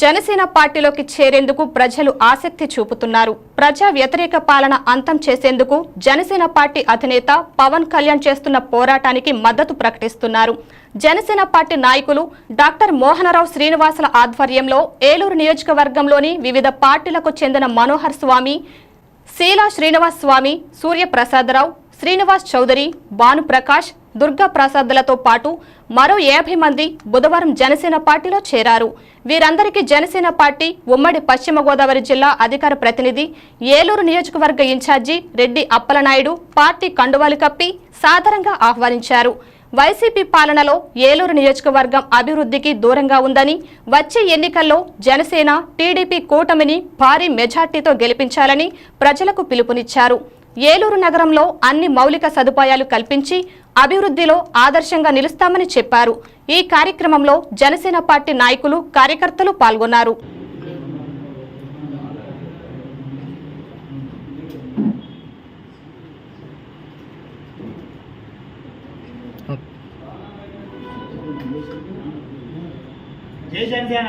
జనసేన పార్టీలోకి చేరేందుకు ప్రజలు ఆసక్తి చూపుతున్నారు. ప్రజా వ్యతిరేక పాలన అంతం చేసేందుకు జనసేన పార్టీ అధినేత పవన్ కళ్యాణ్ చేస్తున్న పోరాటానికి మద్దతు ప్రకటిస్తున్నారు. జనసేన పార్టీ నాయకులు డాక్టర్ మోహనరావు శ్రీనివాసుల ఆధ్వర్యంలో ఏలూరు నియోజకవర్గంలోని వివిధ పార్టీలకు చెందిన మనోహర్ స్వామి శీలా శ్రీనివాస్ స్వామి సూర్యప్రసాదరావు శ్రీనివాస్ చౌదరి భానుప్రకాష్ దుర్గా ప్రసాద్లతో పాటు మరో యాభై మంది బుధవారం జనసేన పార్టీలో చేరారు. వీరందరికీ జనసేన పార్టీ ఉమ్మడి పశ్చిమ గోదావరి జిల్లా అధికార ప్రతినిధి ఏలూరు నియోజకవర్గ ఇన్ఛార్జి రెడ్డి అప్పలనాయుడు పార్టీ కండువాలు కప్పి సాదరంగా ఆహ్వానించారు. వైసీపీ పాలనలో ఏలూరు నియోజకవర్గం అభివృద్ధికి దూరంగా ఉందని వచ్చే ఎన్నికల్లో జనసేన టీడీపీ కూటమిని భారీ మెజార్టీతో గెలిపించాలని ప్రజలకు పిలుపునిచ్చారు. ఏలూరు నగరంలో అన్ని మౌలిక సదుపాయాలు కల్పించి అభివృద్ధిలో ఆదర్శంగా నిలుస్తామని చెప్పారు. ఈ కార్యక్రమంలో జనసేన పార్టీ నాయకులు కార్యకర్తలు పాల్గొన్నారు. జై జనసేన.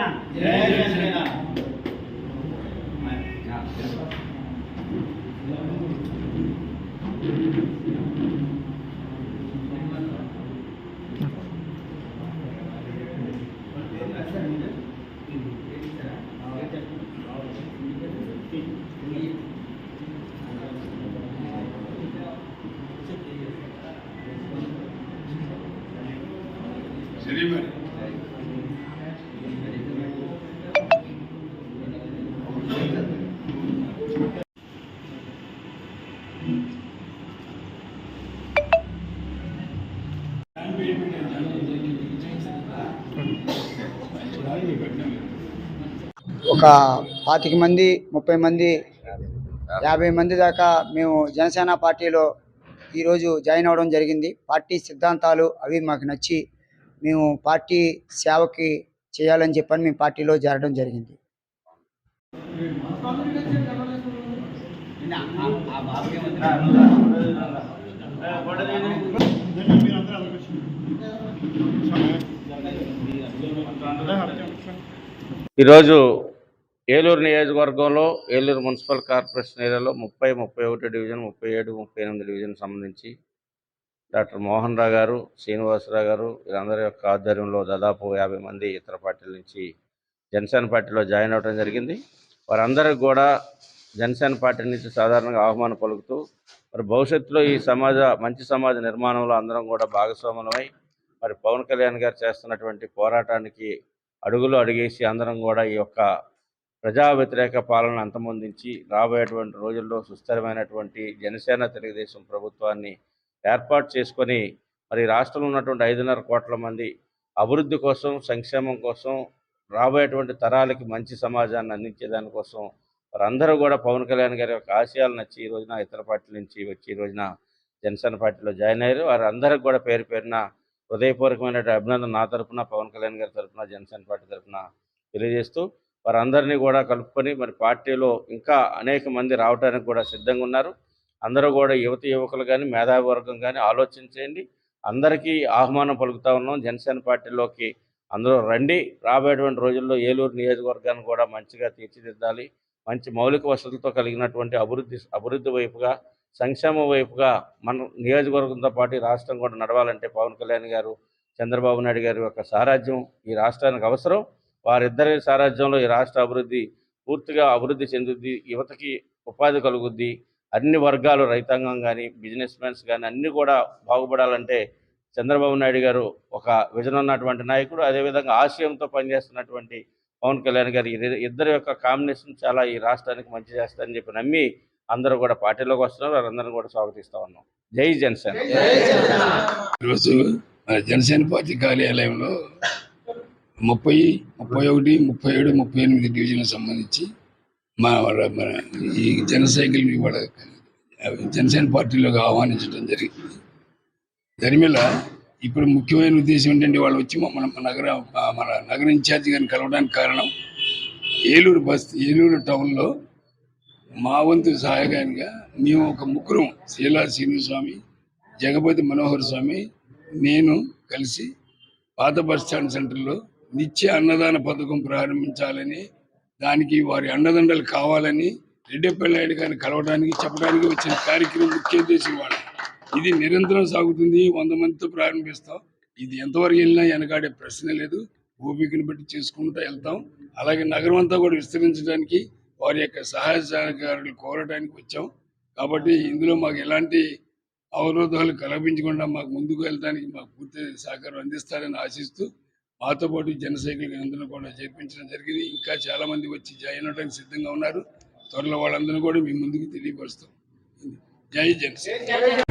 ఒక పాతిక మంది ముప్పై మంది యాభై మంది దాకా మేము జనసేన పార్టీలో ఈరోజు జాయిన్ అవ్వడం జరిగింది. పార్టీ సిద్ధాంతాలు అవి మాకు నచ్చి మేము పార్టీ సేవకి చేయాలని చెప్పని మేము పార్టీలో చేరడం జరిగింది. ఈరోజు ఏలూరు నియోజకవర్గంలో ఏలూరు మున్సిపల్ కార్పొరేషన్ ఏరియాలో ముప్పై ముప్పై ఒకటి డివిజన్ ముప్పై ఏడు ముప్పై ఎనిమిది డివిజన్ సంబంధించి డాక్టర్ మోహన్ రావు గారు శ్రీనివాసరావు గారు వీరందరి యొక్క ఆధ్వర్యంలో దాదాపు యాభై మంది ఇతర పార్టీల నుంచి జనసేన పార్టీలో జాయిన్ అవ్వడం జరిగింది. వారందరికి కూడా జనసేన పార్టీ నుంచి సాధారణంగా ఆహ్వానం పలుకుతూ మరి భవిష్యత్తులో ఈ సమాజ మంచి సమాజ నిర్మాణంలో అందరం కూడా భాగస్వాములమై మరి పవన్ కళ్యాణ్ గారు చేస్తున్నటువంటి పోరాటానికి అడుగులు అడిగేసి అందరం కూడా ఈ యొక్క ప్రజా వ్యతిరేక పాలన అంతమొందించి రాబోయేటువంటి రోజుల్లో సుస్థిరమైనటువంటి జనసేన తెలుగుదేశం ప్రభుత్వాన్ని ఏర్పాటు చేసుకొని మరి రాష్ట్రంలో ఉన్నటువంటి ఐదున్నర కోట్ల మంది అభివృద్ధి కోసం సంక్షేమం కోసం రాబోయేటువంటి తరాలకి మంచి సమాజాన్ని అందించే దానికోసం వారందరూ కూడా పవన్ కళ్యాణ్ గారి యొక్క ఆశయాలు నచ్చి ఈ రోజున ఇతర పార్టీల నుంచి వచ్చి ఈ రోజున జనసేన పార్టీలో జాయిన్ అయ్యారు. వారందరికి కూడా పేరు పేరున హృదయపూర్వకమైన అభినందన నా తరపున పవన్ కళ్యాణ్ గారి తరఫున జనసేన పార్టీ తరఫున తెలియజేస్తూ వారందరినీ కూడా కలుపుకొని మరి పార్టీలో ఇంకా అనేక మంది రావడానికి కూడా సిద్ధంగా ఉన్నారు. అందరూ కూడా యువత యువకులు కానీ మేధావి వర్గం కానీ ఆలోచించండి అందరికీ ఆహ్వానం పలుకుతా ఉన్నాం. జనసేన పార్టీలోకి అందరూ రండి. రాబోయేటువంటి రోజుల్లో ఏలూరు నియోజకవర్గాన్ని కూడా మంచిగా తీర్చిదిద్దాలి. మంచి మౌలిక వసతులతో కలిగినటువంటి అభివృద్ధి అభివృద్ధి వైపుగా సంక్షేమ వైపుగా మన నియోజకవర్గంతో పాటు ఈ రాష్ట్రం కూడా నడవాలంటే పవన్ కళ్యాణ్ గారు చంద్రబాబు నాయుడు గారి యొక్క సారాజ్యం ఈ రాష్ట్రానికి అవసరం. వారిద్దరి సారాజ్యంలో ఈ రాష్ట్ర అభివృద్ధి పూర్తిగా అభివృద్ధి చెందుద్ది. యువతకి ఉపాధి కలుగుద్ది. అన్ని వర్గాలు రైతాంగం కానీ బిజినెస్ మ్యాన్స్ కానీ అన్నీ కూడా బాగుపడాలంటే చంద్రబాబు నాయుడు గారు ఒక విజన్ ఉన్నటువంటి నాయకుడు. అదేవిధంగా ఆశయంతో పనిచేస్తున్నటువంటి పవన్ కళ్యాణ్ గారి ఇద్దరి- యొక్క కాంబినేషన్ చాలా ఈ రాష్ట్రానికి మంచి చేస్తారని చెప్పి నమ్మి అందరూ కూడా పార్టీలోకి వస్తున్నారు. వారందరిని కూడా స్వాగతిస్తా ఉన్నాం. జై జనసేన. ఈరోజు జనసేన పార్టీ కార్యాలయంలో ముప్పై ముప్పై ఒకటి ముప్పై ఏడు ముప్పై ఎనిమిది డివిజన్లకు సంబంధించి మా వాళ్ళ- మన ఈ జనసైకిల్ ఇవాళ జనసేన పార్టీలోకి ఆహ్వానించడం జరిగింది దాని మీద ఇప్పుడు ముఖ్యమైన ఉద్దేశం ఏంటంటే వాళ్ళు వచ్చి మన మన నగర మన నగర ఇన్ఛార్జి గారిని కలవడానికి కారణం ఏలూరు బస్ ఏలూరు టౌన్లో మా వంతు సహాయకానిగా మేము ఒక ముగ్గురం శీలా శ్రీనివాస్వామి జగపతి మనోహర్ స్వామి నేను కలిసి పాత బస్ స్టాండ్ సెంటర్లో నిత్య అన్నదాన పథకం ప్రారంభించాలని దానికి వారి అండదండలు కావాలని రెడ్డిపల్లి గారిని కలవడానికి చెప్పడానికి వచ్చిన కార్యక్రమం ముఖ్య ఉద్దేశం వాళ్ళు ఇది నిరంతరం సాగుతుంది వంద మందితో ప్రారంభిస్తాం. ఇది ఎంతవరకు వెళ్ళినా వెనకాడే ప్రశ్న లేదు. ఓపికను బట్టి చేసుకుంటూ వెళ్తాం. అలాగే నగరం అంతా కూడా విస్తరించడానికి వారి యొక్క సహాయ సహకారులు కోరడానికి వచ్చాం. కాబట్టి ఇందులో మాకు ఎలాంటి అవరోధాలు కల్పించకుండా మాకు ముందుకు వెళ్ళడానికి మాకు పూర్తి సహకారం అందిస్తారని ఆశిస్తూ మాతో పాటు జన సైకిల్ అందరూ కూడా చేర్పించడం జరిగింది. ఇంకా చాలా మంది వచ్చి జాయిన్ అవడానికి సిద్ధంగా ఉన్నారు. త్వరలో వాళ్ళందరూ కూడా మీ ముందుకు తెలియపరుస్తాం. జై జనసేన.